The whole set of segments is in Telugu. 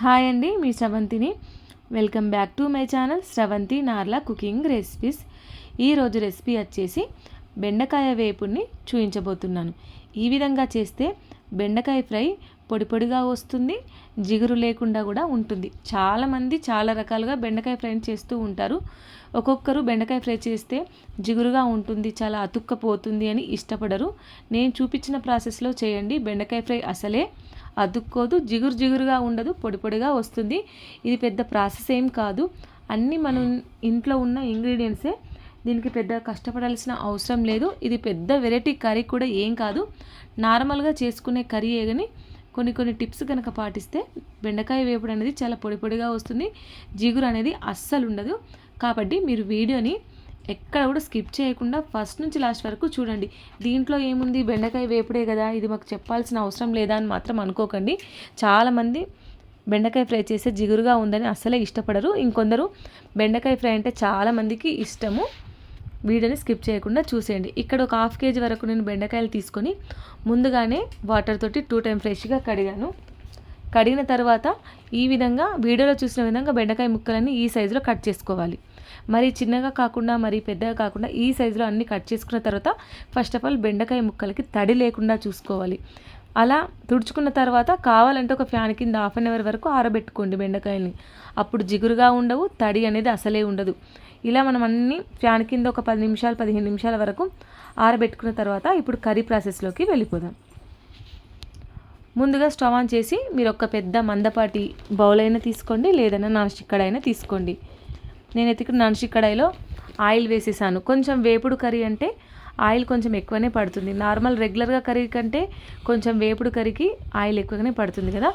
హాయ్ అండి మీ శ్రవంతిని welcome back to my channel Shravanthi Narla cooking recipes. ఈరోజు రెసిపీ వచ్చేసి బెండకాయ వేపుని చూపించబోతున్నాను ఈ విధంగా చేస్తే బెండకాయ ఫ్రై పొడి పొడిగా వస్తుంది జిగురు లేకుండా కూడా ఉంటుంది. చాలామంది చాలా రకాలుగా బెండకాయ ఫ్రై చేస్తూ ఉంటారు. ఒక్కొక్కరు బెండకాయ ఫ్రై చేస్తే జిగురుగా ఉంటుంది చాలా అతుక్కపోతుంది అని ఇష్టపడరు. నేను చూపించిన ప్రాసెస్లో చేయండి బెండకాయ ఫ్రై అసలే అతుక్కోదు జిగురు జిగురుగా ఉండదు పొడి పొడిగా వస్తుంది. ఇది పెద్ద ప్రాసెస్ ఏం కాదు. అన్నీ మనం ఇంట్లో ఉన్న ఇంగ్రీడియంట్సే. దీనికి పెద్ద కష్టపడాల్సిన అవసరం లేదు. ఇది పెద్ద వెరైటీ కర్రీ కూడా ఏం కాదు. నార్మల్గా చేసుకునే కర్రీ కానీ కొన్ని కొన్ని టిప్స్ కనుక పాటిస్తే బెండకాయ వేపుడు అనేది చాలా పొడి పొడిగా వస్తుంది. జిగురు అనేది అస్సలు ఉండదు. కాబట్టి మీరు వీడియోని ఎక్కడ కూడా స్కిప్ చేయకుండా ఫస్ట్ నుంచి లాస్ట్ వరకు చూడండి. దీంట్లో ఏముంది? బెండకాయ వేపుడే కదా ఇది మాకు చెప్పాల్సిన అవసరం లేదా అని మాత్రం అనుకోకండి. చాలామంది బెండకాయ ఫ్రై చేస్తే జిగురుగా ఉందని అస్సలే ఇష్టపడరు. ఇంకొందరు బెండకాయ ఫ్రై అంటే చాలామందికి ఇష్టము. వీడియోని స్కిప్ చేయకుండా చూసేయండి. ఇక్కడ ఒక హాఫ్ కేజీ వరకు నేను బెండకాయలు తీసుకొని ముందుగానే వాటర్ తోటి టూ టైం ఫ్రెష్గా కడిగాను. కడిగిన తర్వాత ఈ విధంగా వీడియోలో చూసిన విధంగా బెండకాయ ముక్కలన్నీ ఈ సైజులో కట్ చేసుకోవాలి. మరి చిన్నగా కాకుండా మరి పెద్దగా కాకుండా ఈ సైజులో అన్నీ కట్ చేసుకున్న తర్వాత ఫస్ట్ ఆఫ్ ఆల్ బెండకాయ ముక్కలకి తడి లేకుండా చూసుకోవాలి. అలా తుడుచుకున్న తర్వాత కావాలంటే ఒక ఫ్యాన్ కింద హాఫ్ అన్ అవర్ వరకు ఆరబెట్టుకోండి బెండకాయల్ని. అప్పుడు జిగురుగా ఉండవు తడి అనేది అసలే ఉండదు. ఇలా మనం అన్ని ఫ్యాన్ కింద ఒక పది నిమిషాలు పదిహేను నిమిషాల వరకు ఆరబెట్టుకున్న తర్వాత ఇప్పుడు కర్రీ ప్రాసెస్లోకి వెళ్ళిపోదాం. ముందుగా స్టవ్ ఆన్ చేసి మీరు ఒక పెద్ద మందపాటి బౌల్ అయినా తీసుకోండి లేదన్నా నాన్ స్టిక్ కడాయినా తీసుకోండి. నేను ఇక్కడ నాన్ స్టిక్ కడాయిలో ఆయిల్ వేసేసాను. కొంచెం వేపుడు కర్రీ అంటే ఆయిల్ కొంచెం ఎక్కువనే పడుతుంది. నార్మల్ రెగ్యులర్గా కర్రీ కంటే కొంచెం వేపుడు కర్రీకి ఆయిల్ ఎక్కువగానే పడుతుంది కదా.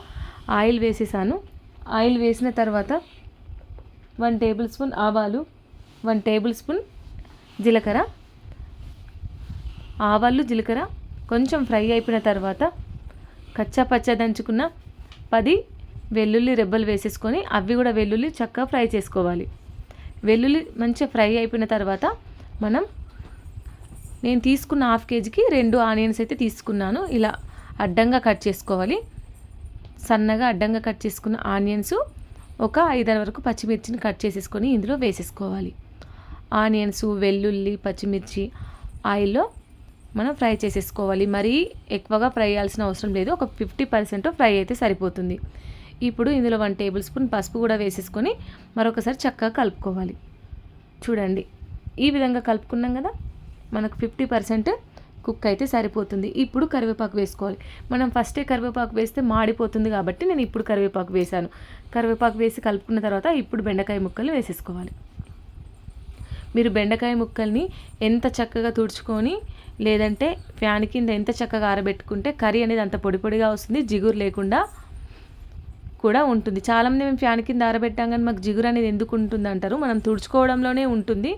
ఆయిల్ వేసేసాను. ఆయిల్ వేసిన తర్వాత వన్ టేబుల్ స్పూన్ ఆవాలు వన్ టేబుల్ స్పూన్ జీలకర్ర. ఆవాలు జీలకర్ర కొంచెం ఫ్రై అయిపోయిన తర్వాత కచ్చా పచ్చ దంచుకున్న పది వెల్లుల్లి రెబ్బలు వేసేసుకొని అవి కూడా వెల్లుల్లి చక్కగా ఫ్రై చేసుకోవాలి. వెల్లుల్లి మంచిగా ఫ్రై అయిపోయిన తర్వాత మనం నేను తీసుకున్న హాఫ్ కేజీకి రెండు ఆనియన్స్ అయితే తీసుకున్నాను. ఇలా అడ్డంగా కట్ చేసుకోవాలి. సన్నగా అడ్డంగా కట్ చేసుకున్న ఆనియన్స్ ఒక ఐదారు వరకు పచ్చిమిర్చిని కట్ చేసేసుకొని ఇందులో వేసేసుకోవాలి. ఆనియన్స్ వెల్లుల్లి పచ్చిమిర్చి ఆయిల్లో మనం ఫ్రై చేసేసుకోవాలి. మరీ ఎక్కువగా ఫ్రై చేయాల్సిన అవసరం లేదు. ఒక ఫిఫ్టీ పర్సెంట్ ఫ్రై అయితే సరిపోతుంది. ఇప్పుడు ఇందులో వన్ టేబుల్ స్పూన్ పసుపు కూడా వేసేసుకొని మరొకసారి చక్కగా కలుపుకోవాలి. చూడండి ఈ విధంగా కలుపుకున్నాం కదా? మనకు ఫిఫ్టీ పర్సెంట్ కుక్ అయితే సరిపోతుంది. ఇప్పుడు కరివేపాకు వేసుకోవాలి. మనం ఫస్టే కరివేపాకు వేస్తే మాడిపోతుంది కాబట్టి నేను ఇప్పుడు కరివేపాకు వేశాను. కరివేపాకు వేసి కలుపుకున్న తర్వాత ఇప్పుడు బెండకాయ ముక్కలు వేసేసుకోవాలి. మీరు బెండకాయ ముక్కల్ని ఎంత చక్కగా తుడుచుకొని లేదంటే ఫ్యాన్ కింద ఎంత చక్కగా ఆరబెట్టుకుంటే కర్రీ అనేది అంత పొడి పొడిగా వస్తుంది జిగురు లేకుండా కూడా ఉంటుంది. చాలామంది మేము ఫ్యాన్ కింద ఆరబెట్టాం కానీ మాకు జిగురు అనేది ఎందుకు ఉంటుంది అంటారు? మనం తుడుచుకోవడంలోనే ఉంటుంది.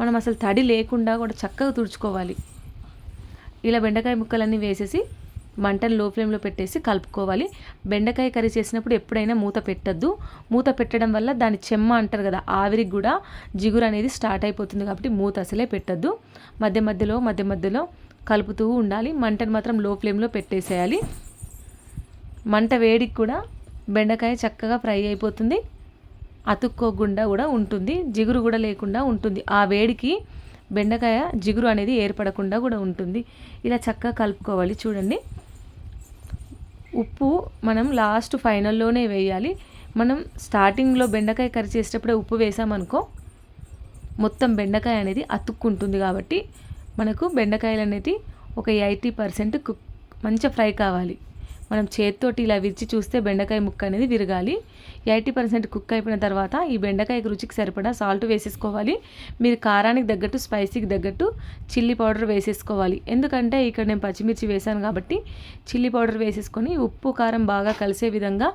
మనం అసలు తడి లేకుండా కూడా చక్కగా తుడుచుకోవాలి. ఇలా బెండకాయ ముక్కలన్నీ వేసేసి మంటను లో ఫ్లేమ్లో పెట్టేసి కలుపుకోవాలి. బెండకాయ కర్రీ చేసినప్పుడు ఎప్పుడైనా మూత పెట్టద్దు. మూత పెట్టడం వల్ల దాని చెమ్మ అంటారు కదా ఆవిరికి కూడా జిగురు అనేది స్టార్ట్ అయిపోతుంది కాబట్టి మూత అసలే పెట్టద్దు. మధ్య మధ్యలో మధ్య మధ్యలో కలుపుతూ ఉండాలి. మంటను మాత్రం లో ఫ్లేమ్లో పెట్టేసేయాలి. మంట వేడికి కూడా బెండకాయ చక్కగా ఫ్రై అయిపోతుంది. అతుక్కోకుండా కూడా ఉంటుంది. జిగురు కూడా లేకుండా ఉంటుంది. ఆ వేడికి బెండకాయ జిగురు అనేది ఏర్పడకుండా కూడా ఉంటుంది. ఇలా చక్కగా కలుపుకోవాలి. చూడండి. ఉప్పు మనం లాస్ట్ ఫైనల్లోనే వేయాలి. మనం స్టార్టింగ్లో బెండకాయ కర్రీ చేసేటప్పుడే ఉప్పు వేసామనుకో మొత్తం బెండకాయ అనేది అతుక్కుంటుంది కాబట్టి మనకు బెండకాయలు అనేది ఒక ఎయిటీ పర్సెంట్ కుక్ మంచిగా ఫ్రై కావాలి. మనం చేతితోటి ఇలా విరిచి చూస్తే బెండకాయ ముక్క అనేది విరగాలి. ఎయిటీ పర్సెంట్ కుక్ అయిపోయిన తర్వాత ఈ బెండకాయ రుచికి సరిపడా సాల్ట్ వేసేసుకోవాలి. మీరు కారానికి తగ్గట్టు స్పైసీకి తగ్గట్టు చిల్లీ పౌడర్ వేసేసుకోవాలి. ఎందుకంటే ఇక్కడ నేను పచ్చిమిర్చి వేసాను కాబట్టి చిల్లీ పౌడర్ వేసేసుకొని ఉప్పు కారం బాగా కలిసే విధంగా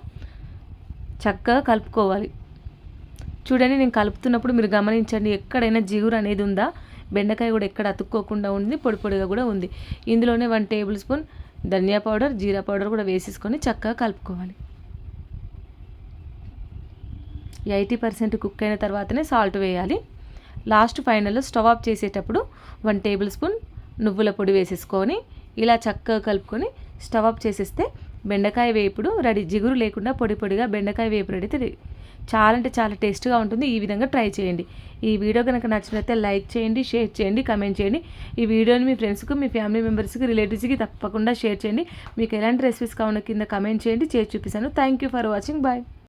చక్కగా కలుపుకోవాలి. చూడండి నేను కలుపుతున్నప్పుడు మీరు గమనించండి ఎక్కడైనా జిగురు అనేది ఉందా? బెండకాయ కూడా ఎక్కడ అతుక్కోకుండా ఉంది పొడి పొడిగా కూడా ఉంది. ఇందులోనే వన్ టేబుల్ స్పూన్ ధనియా పౌడర్ జీరా పౌడర్ కూడా వేసేసుకొని చక్కగా కలుపుకోవాలి. ఎయిటీ పర్సెంట్ కుక్ అయిన తర్వాతనే సాల్ట్ వేయాలి. లాస్ట్ ఫైనల్లో స్టవ్ ఆఫ్ చేసేటప్పుడు వన్ టేబుల్ స్పూన్ నువ్వుల పొడి వేసేసుకొని ఇలా చక్కగా కలుపుకొని స్టవ్ ఆఫ్ చేసేస్తే బెండకాయ వేపుడు రెడీ. జిగురు లేకుండా పొడి పొడిగా బెండకాయ వేపుడు రెడీ రెడీ. చాలా అంటే చాలా టేస్ట్గా ఉంటుంది. ఈ విధంగా ట్రై చేయండి. ఈ వీడియో కనుక నచ్చినట్లయితే లైక్ చేయండి షేర్ చేయండి కమెంట్ చేయండి. ఈ వీడియోని మీ ఫ్రెండ్స్కి మీ ఫ్యామిలీ మెంబర్స్కి రిలేటివ్స్కి తప్పకుండా షేర్ చేయండి. మీకు ఎలాంటి రెసిపీస్ కావాలో కింద కమెంట్ చేయండి. చేసి చూపిస్తాను. Thank you for watching. Bye.